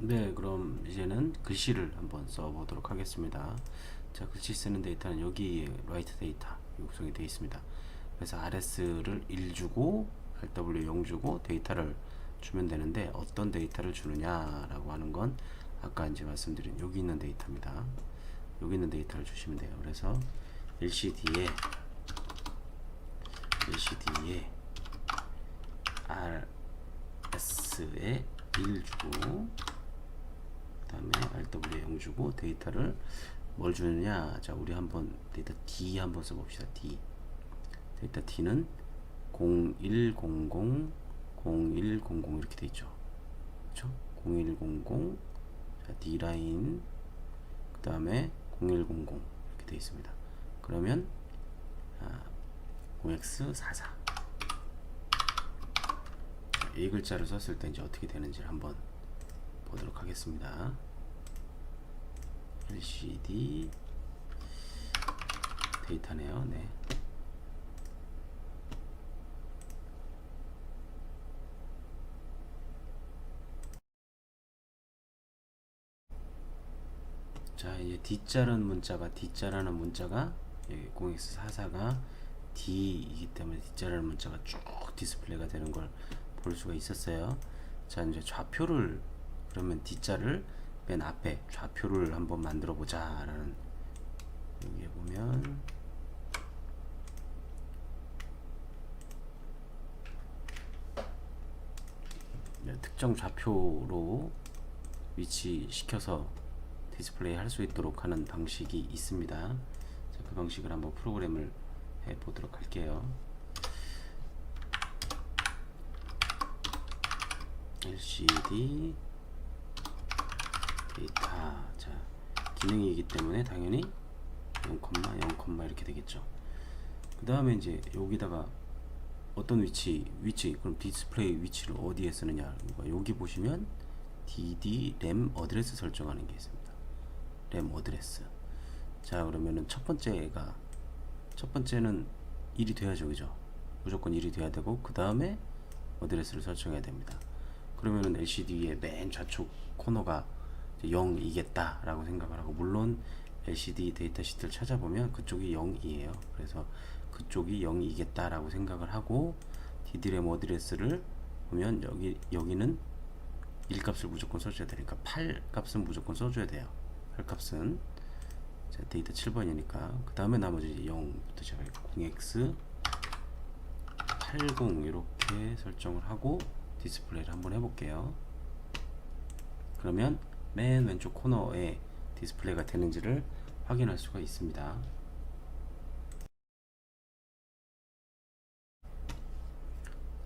네, 그럼 이제는 글씨를 한번 써보도록 하겠습니다. 자, 글씨 쓰는 데이터는 여기 라이트 데이터 구성이 되어 있습니다. 그래서 RS를 1 주고 RW 0 주고 데이터를 주면 되는데 어떤 데이터를 주느냐 라고 하는 건 아까 이제 말씀드린 여기 있는 데이터입니다. 여기 있는 데이터를 주시면 돼요. 그래서 LCD에 LCD에 RS에 1 주고 그 다음에 RW 0 주고 데이터를 뭘 주느냐. 자 우리 한번 데이터 D 한번 써봅시다. D. 데이터 D는 0100 0100 이렇게 돼 있죠. 그렇죠 0100 자, D 라인. 그 다음에 0100 이렇게 돼 있습니다. 그러면 아, 0x44 이 글자를 썼을 때 이제 어떻게 되는지 한번 보도록 하겠습니다. LCD 데이터네요. 네. 자 이제 D자라는 문자가 D자라는 문자가 여기 0x44가 D이기 때문에 D자라는 문자가 쭉 디스플레이가 되는 걸 볼 수가 있었어요. 자 이제 좌표를 그러면 D자를 맨 앞에 좌표를 한번 만들어 보자 라는 여기에 보면 네, 특정 좌표로 위치시켜서 디스플레이 할 수 있도록 하는 방식이 있습니다. 자, 그 방식을 한번 프로그램을 해 보도록 할게요. LCD 데이터 자 기능이기 때문에 당연히 0, 0, 이렇게 되겠죠. 그 다음에 이제 여기다가 어떤 위치 위치 그럼 디스플레이 위치를 어디에 쓰느냐 여기 보시면 DD 램 어드레스 설정하는 게 있습니다. 램 어드레스 자 그러면은 첫 번째가 첫 번째는 1이 돼야죠 그죠 무조건 1이 돼야 되고 그 다음에 어드레스를 설정해야 됩니다 그러면은 LCD의 맨 좌측 코너가 0이겠다 라고 생각을 하고 물론 LCD 데이터 시트를 찾아보면 그쪽이 0이에요. 그래서 그쪽이 0이겠다 라고 생각을 하고 DD램 어드레스를 보면 여기 여기는 1 값을 무조건 써줘야 되니까 8 값은 무조건 써줘야 돼요. 8 값은 자, 데이터 7번이니까. 그 다음에 나머지 0부터 시작해 0x 80 이렇게 설정을 하고 디스플레이를 한번 해볼게요. 그러면 맨 왼쪽 코너에 디스플레이가 되는지를 확인할 수가 있습니다.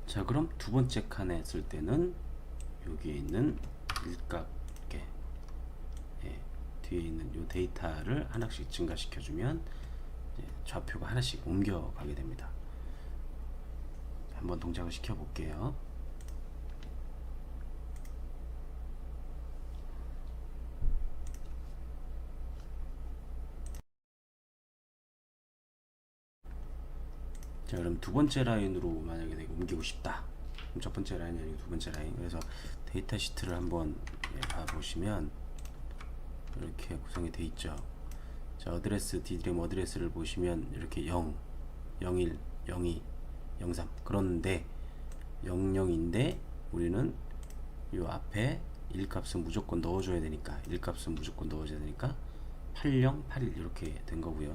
자 그럼 두 번째 칸에 쓸 때는 여기에 있는 일각계 예, 뒤에 있는 이 데이터를 하나씩 증가시켜주면 좌표가 하나씩 옮겨가게 됩니다. 한번 동작을 시켜볼게요. 자 그럼 두 번째 라인으로 만약에 내가 옮기고 싶다. 그럼 첫 번째 라인이 아니고 두 번째 라인. 그래서 데이터 시트를 한번 예, 봐보시면 이렇게 구성이 되어 있죠. 자 어드레스 디드램 어드레스를 보시면 이렇게 0 01 02 03 그런데 00인데 우리는 이 앞에 1 값은 무조건 넣어줘야 되니까 1 값은 무조건 넣어줘야 되니까 80 81 이렇게 된 거고요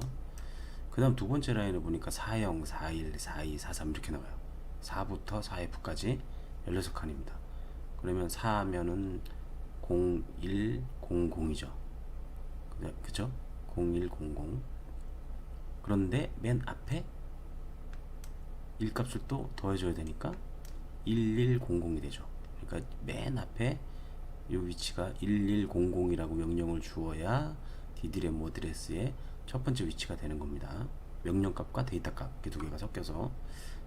그 다음 두 번째 라인을 보니까 40, 41, 42, 43 이렇게 나와요. 4부터 4F까지 16칸입니다. 그러면 4면은 0100이죠. 그죠? 0100 그런데 맨 앞에 1값을 또 더해줘야 되니까 1100이 되죠. 그러니까 맨 앞에 이 위치가 1100이라고 명령을 주어야 디드램 어드레스에 첫 번째 위치가 되는 겁니다. 명령값과 데이터값 이렇게 두 개가 섞여서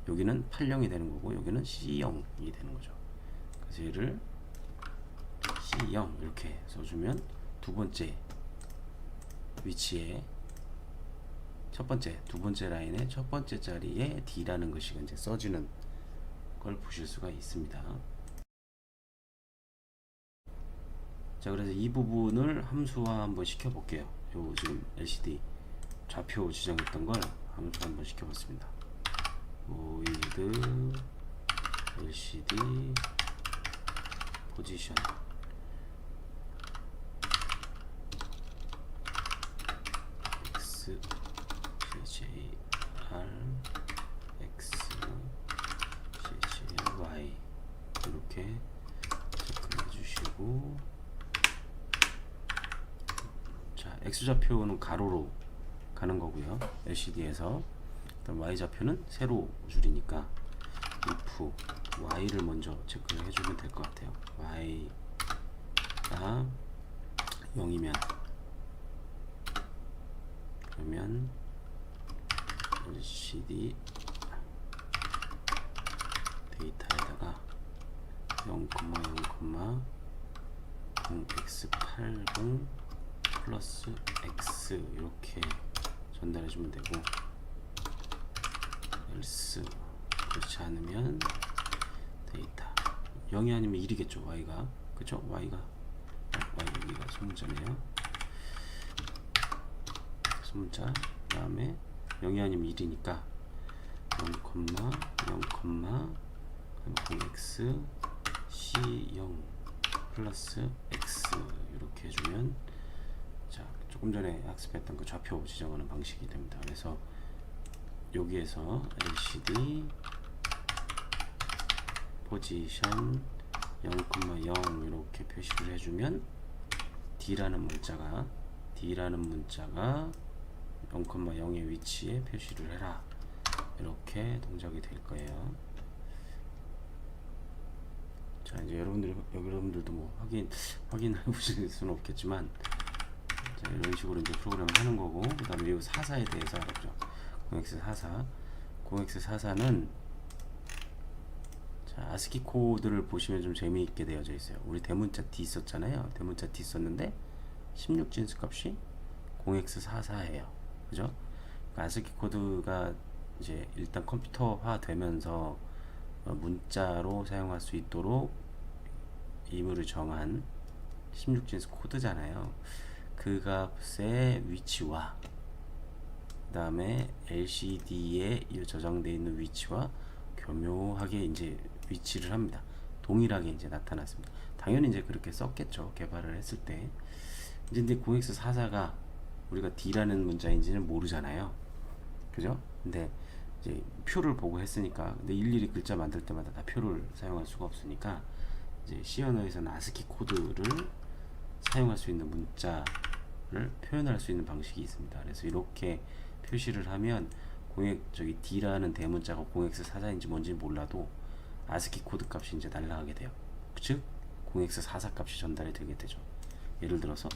여기는 80이 되는 거고 여기는 C0이 되는 거죠. 그래서 얘를 C0 이렇게 써주면 두 번째 위치에 첫 번째, 두 번째 라인의 첫 번째 자리에 D라는 것이 이제 써지는 걸 보실 수가 있습니다. 자 그래서 이 부분을 함수화 한번 시켜볼게요 요 지금 LCD 좌표 지정했던 걸 함수 한번 시켜봤습니다. void LCD x 좌표는 가로로 가는 거고요. LCD에서. 그다음 y 좌표는 세로 줄이니까 if y를 먼저 체크를 해주면 될 것 같아요. Y가 0이면 그러면 LCD 데이터에다가 0,0, 0x80 플러스 x 이렇게 전달해 주면 되고. else 그렇지 않으면 데이터 0이 아니면 1이겠죠 y가. 그죠 y가. y 여기가 소문자네요. 소문자. 그 다음에 0이 아니면 1이니까 0, 0, 0x c0 플러스 x 이렇게 해주면 자 조금 전에 학습했던 그 좌표 지정하는 방식이 됩니다 그래서 여기에서 LCD 포지션 0,0 이렇게 표시를 해주면 D라는 문자가 D라는 문자가 0,0의 위치에 표시를 해라 이렇게 동작이 될 거예요. 자 이제 여러분들 여러분들도 뭐 확인 확인해 보실 수는 없겠지만 자 이런 식으로 이제 프로그램을 하는 거고 그 다음에 이 사사에 대해서 알아보죠. 0x44 0x44는 자 아스키 코드를 보시면 좀 재미있게 되어져 있어요. 우리 대문자 D 있었잖아요. 대문자 D 있었는데 16진수 값이 0x44예요. 그죠? 그러니까 아스키 코드가 이제 일단 컴퓨터화 되면서 어, 문자로 사용할 수 있도록 임의를 정한 16진수 코드잖아요. 그 값의 위치와 그 다음에 LCD에 저장되어 있는 위치와 교묘하게 이제 위치를 합니다. 동일하게 이제 나타났습니다. 당연히 이제 그렇게 썼겠죠. 개발을 했을 때. 이제 근데 0x44가 우리가 D라는 문자인지는 모르잖아요. 그죠? 근데 이제 표를 보고 했으니까 근데 일일이 글자 만들 때마다 다 표를 사용할 수가 없으니까 이제 C 언어에서는 아스키 코드를 사용할 수 있는 문자를 표현할 수 있는 방식이 있습니다. 그래서 이렇게 표시를 하면 0 저기 D라는 대문자가 0x44인지 뭔지 몰라도 아스키 코드 값이 이제 날라가게 돼요. 즉 0x44 값이 전달이 되게 되죠. 예를 들어서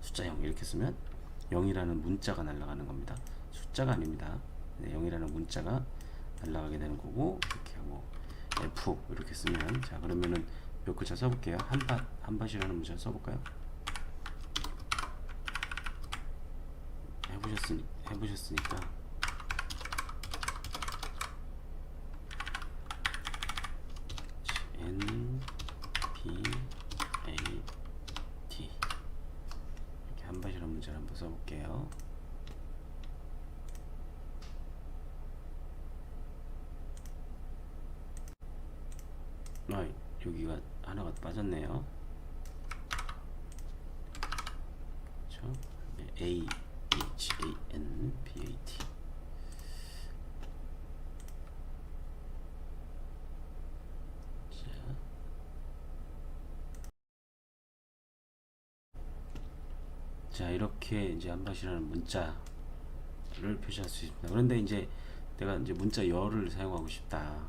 숫자 0 이렇게 쓰면 0이라는 문자가 날라가는 겁니다. 숫자가 아닙니다. 네, 0이라는 문자가 날라가게 되는 거고 이렇게 하고 F 이렇게 쓰면 자 그러면은 몇 글자 써볼게요. 한밭 한밭이라는 문자 써볼까요? 해보셨으니 해보셨으니까 N B A T 이렇게 한밭이라는 문자를 한번 써볼게요. 아 여기가 하나가 빠졌네요. 그렇죠? 네, A H A N B A T 자. 자 이렇게 이제 한밭이라는 문자를 표시할 수 있습니다. 그런데 이제 내가 이제 문자 열을 사용하고 싶다.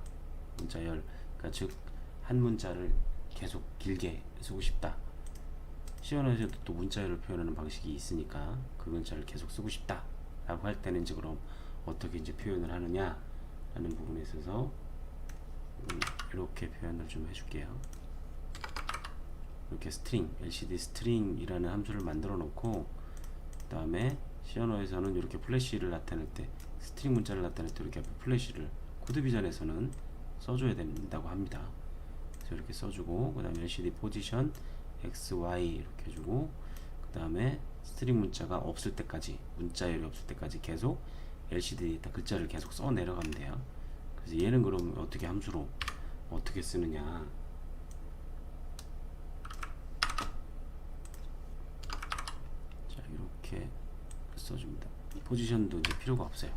문자 열, 그러니까 즉 한 문자를 계속 길게 쓰고 싶다. 시원하게도 또 문자열을 표현하는 방식이 있으니까 그 문자를 계속 쓰고 싶다 라고 할 때는 이제 그럼 어떻게 이제 표현을 하느냐 라는 부분에 있어서 음, 이렇게 표현을 좀 해줄게요. 이렇게 스트링, LCD 스트링이라는 함수를 만들어 놓고 그 다음에 시어너에서는 이렇게 플래시를 나타낼 때 스트링 문자를 나타낼 때 이렇게 앞에 플래시를 코드 비전에서는 써줘야 된다고 합니다. 그래서 이렇게 써주고 그 다음에 LCD 포지션 x, y 이렇게 해주고 그 다음에 스트링 문자가 없을 때까지 문자열이 없을 때까지 계속 LCD 데이터 글자를 계속 써 내려가면 돼요. 그래서 얘는 그럼 어떻게 함수로 어떻게 쓰느냐? 자 이렇게 써줍니다. 포지션도 이제 필요가 없어요.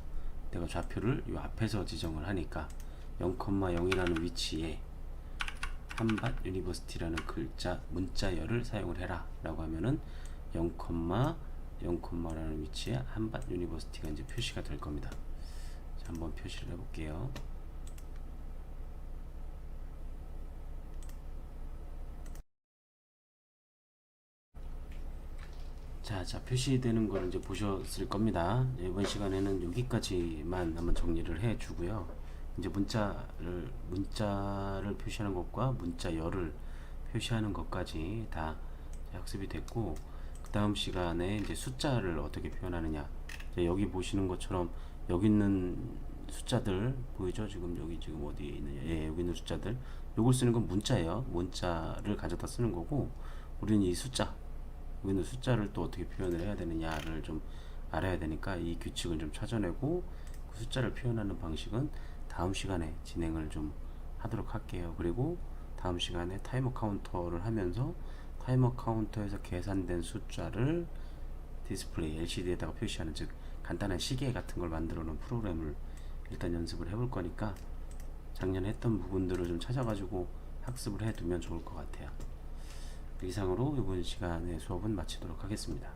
내가 좌표를 이 앞에서 지정을 하니까 0,0이라는 위치에 한밭 유니버시티라는 글자 문자열을 사용을 해라 라고 하면은 0, 0,라는 위치에 한밭 유니버시티가 이제 표시가 될 겁니다. 자, 한번 표시를 해볼게요. 자, 자 표시되는 걸 이제 보셨을 겁니다. 이번 시간에는 여기까지만 한번 정리를 해 주고요. 이제 문자를 문자를 표시하는 것과 문자열을 표시하는 것까지 다 학습이 됐고 그 다음 시간에 이제 숫자를 어떻게 표현하느냐. 여기 보시는 것처럼 여기 있는 숫자들 보이죠? 지금 여기 지금 어디에 있느냐. 예 여기 있는 숫자들. 요걸 쓰는 건 문자예요. 문자를 가져다 쓰는 거고 우리는 이 숫자 여기 있는 숫자를 또 어떻게 표현을 해야 되느냐를 좀 알아야 되니까 이 규칙을 좀 찾아내고 그 숫자를 표현하는 방식은 다음 시간에 진행을 좀 하도록 할게요. 그리고 다음 시간에 타이머 카운터를 하면서 타이머 카운터에서 계산된 숫자를 디스플레이 LCD에다가 표시하는 즉 간단한 시계 같은 걸 만들어 놓은 프로그램을 일단 연습을 해볼 거니까 작년에 했던 부분들을 좀 찾아가지고 학습을 해두면 좋을 것 같아요. 이상으로 이번 시간의 수업은 마치도록 하겠습니다.